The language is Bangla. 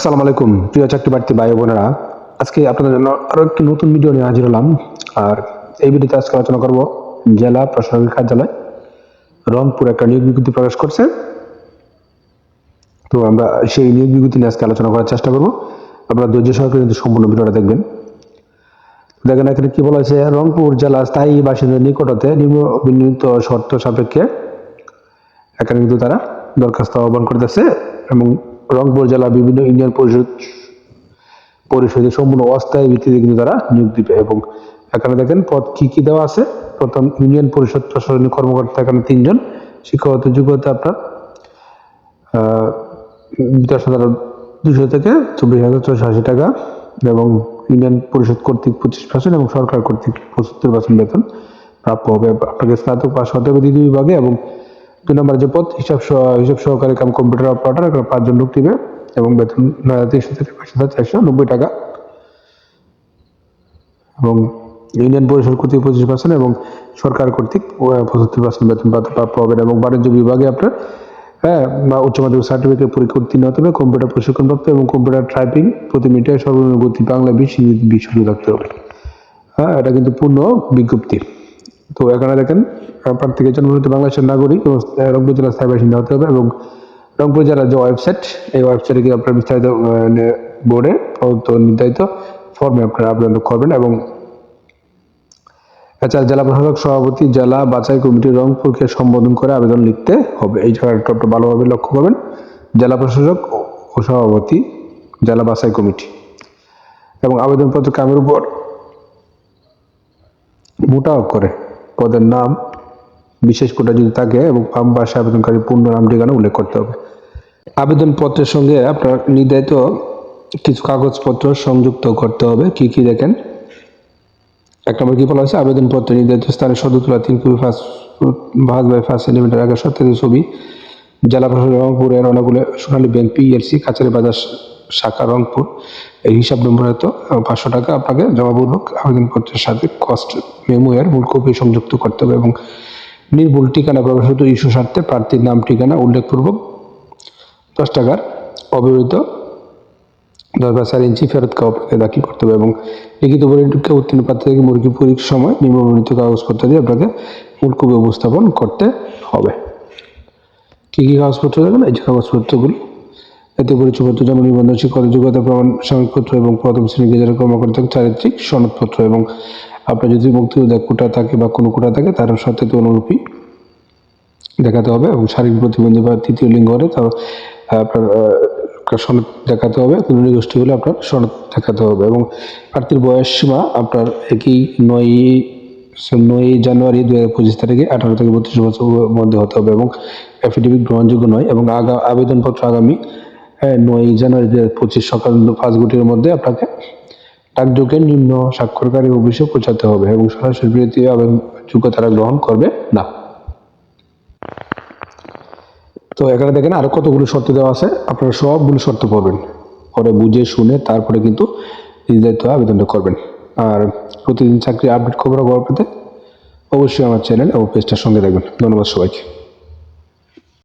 আসসালামু আলাইকুম, প্রিয় চাকরি প্রার্থী ভাই বোনেরা। আজকে আপনাদের জন্য আরও একটি নতুন ভিডিও নিয়ে হাজির হলাম। আর এই ভিডিওতে আজকে আলোচনা করব জেলা প্রশাসনিক কার্যালয়, রংপুর একটা নিয়োগ বিজ্ঞপ্তি প্রকাশ করছে। তো আমরা সেই নিয়োগ বিজ্ঞপ্তি নিয়ে আজকে আলোচনা করার চেষ্টা করব। আপনারা ধৈর্য সহকারে কিন্তু সম্পূর্ণ ভিডিওটা দেখবেন। দেখেন এখানে কি বলা হয়েছে, রংপুর জেলা স্থায়ী বাসিন্দার নিকটতে নিম্নবিন্নিত শর্ত সাপেক্ষে এখানে কিন্তু তারা দরখাস্ত আহ্বান করতেছে এবং রংপুর জেলা বিভিন্ন ইউনিয়ন পরিষদ পরিষদে সম্পূর্ণ অস্থায়ী ভিত্তিতে কিন্তু তারা নিয়োগ দিবে এবং এখানে দেখেন পদ কি কি দেওয়া আছে? প্রথম ইউনিয়ন পরিষদ প্রশাসনিক কর্মকর্তা এখানে তিনজন, শিক্ষাগত যোগ্যতা আপনার দশ হাজার দুশো থেকে চব্বিশ হাজার ছশো আশি টাকা এবং ইউনিয়ন পরিষদ কর্তৃক পঁচিশ পার্সেন্ট এবং সরকার কর্তৃক পঁচাত্তর পার্সেন্ট বেতন প্রাপ্য হবে। আপনাকে স্নাতক পাস হতে হবে দ্বিতীয় বিভাগে এবং দুই নম্বর যে পদ হিসাব হিসাব সহকারী কাম কম্পিউটার অপারেটর এখানে পাঁচজন লোক দিবে এবং বেতন নয় হাজার তিনশো থেকে পাঁচ হাজার চারশো নব্বই টাকা। এবং ইউনিয়ন পরিষদ কর্তৃক পঁচিশ পার্সেন্ট এবং সরকার কর্তৃক পঁচাত্তর পার্সেন্ট বেতন প্রাপ্ত- প্রাপ্য হবেন এবং বাণিজ্য বিভাগে আপনার হ্যাঁ বা উচ্চ মাধ্যমিক সার্টিফিকেট পরীক্ষা উত্তীর্ণ হতে হবে কম্পিউটার প্রশিক্ষণপ্রাপ্ত এবং কম্পিউটার টাইপিং প্রতি মিনিটে সর্বনিম্ন গতি বাংলা বিশ বিশ থাকতে হবে। হ্যাঁ এটা কিন্তু পূর্ণ বিজ্ঞপ্তি। তো এখানে দেখেন প্রার্থীকে জন্মনিত বাংলাদেশের নাগরিক এবং রংপুর জেলার স্থায়ী বাসিন্দা হতে হবে এবং রংপুর জেলার যে ওয়েবসাইট, এই ওয়েবসাইটে গিয়ে আপনার বিস্তারিত বোর্ডে নির্ধারিত ফর্মে আপনারা আবেদন করবেন এবং এছাড়া জেলা প্রশাসক সভাপতি, জেলা বাছাই কমিটি রংপুরকে সম্বোধন করে আবেদন লিখতে হবে। এই জায়গাটা ভালোভাবে লক্ষ্য করবেন। জেলা প্রশাসক ও সভাপতি, জেলা বাছাই কমিটি। এবং আবেদনপত্র কামের উপর মোটা করে পদের নাম, বিশেষ কোটা যদি থাকে এবং বাম পাশে আবেদনকারী পূর্ণ নাম, ঠিকানা উল্লেখ করতে হবে। আবেদনপত্রের সঙ্গে আপনার নির্ধারিত কিছু কাগজপত্র সংযুক্ত করতে হবে। কি কি দেখেন? এক নম্বর কি বলা হয়েছে? আবেদনপত্রে নির্ধারিত স্থানে সদ্য তিন কপি ফার্স্ট ভাঁজ বাই ফার্স্ট সেন্টিমিটার আগে সত্যাধিক ছবি, জেলা প্রশাসন রংপুরের অনাগুলে সোনালী ব্যাংক, পিএলসি কাছারি বাজার শাখা রংপুর, এই হিসাব নম্বর হয়তো পাঁচশো টাকা আপনাকে জবাবপূর্বক আবেদনপত্রের সাথে কস্ট মেমো এর মূল কপি সংযুক্ত করতে হবে এবং নির্ভুল ঠিকানা প্রকাশিত ইস্যু স্বার্থে প্রার্থীর নাম, ঠিকানা উল্লেখপূর্বক দশ টাকার অব্যবহৃত দশ বা চার ইঞ্চি ফেরত কাপড়ে দাখিল করতে হবে এবং লিখিত পরীক্ষা উত্তীর্ণ প্রার্থী থেকে মুরগি পরীক্ষার সময় নিম্নবর্ণিত কাগজপত্র দিয়ে আপনাকে মূল কপি উপস্থাপন করতে হবে। কী কী কাগজপত্র দেবেন এই যে কাগজপত্রগুলি। এতে পরিচয়পত্র যেমন নিবন্ধন শিক্ষক যোগ্যতা প্রমাণ, সাময়িকপত্র এবং প্রথম শ্রেণি গেজের কর্মকর্তা চারিত্রিক সনদপত্র এবং আপনার যদি মুক্তিযোদ্ধা কোটা থাকে বা কোনো কোটা থাকে, তার তো অনুরূপী দেখাতে হবে এবং শারীরিক প্রতিবন্ধী বা তৃতীয় লিঙ্গ হলে তার, আপনার সনদ দেখাতে হবে, কোনো গোষ্ঠী হলে আপনার সনদ দেখাতে হবে এবং প্রার্থীর বয়স সীমা আপনার একই নয় নয় জানুয়ারি দু হাজার পঁচিশ তারিখে আঠারো থেকে বত্রিশ বছর মধ্যে হতে হবে এবং অ্যাফিডেভিট গ্রহণযোগ্য নয় এবং আগা, আবেদনপত্র আগামী নয় জানুয়ারি দু পঁচিশ সকাল পাঁচ ঘটির মধ্যে আপনাকে ডাকযোগে নিম্ন স্বাক্ষরকারী অফিসে পৌঁছাতে হবে এবং সরাসরি বিরতি আবেদনযোগ্য তারা গ্রহণ করবে না। তো এখানে দেখেন আরও কতগুলো শর্ত দেওয়া আছে। আপনারা সবগুলো শর্ত পড়বেন। পরে বুঝে শুনে তারপরে কিন্তু নির্ধারিত আবেদনটা করবেন। আর প্রতিদিন চাকরি আপডেট খবর পেতে অবশ্যই আমার চ্যানেল এবং পেজটার সঙ্গে দেখবেন ধন্যবাদ সবাইকে।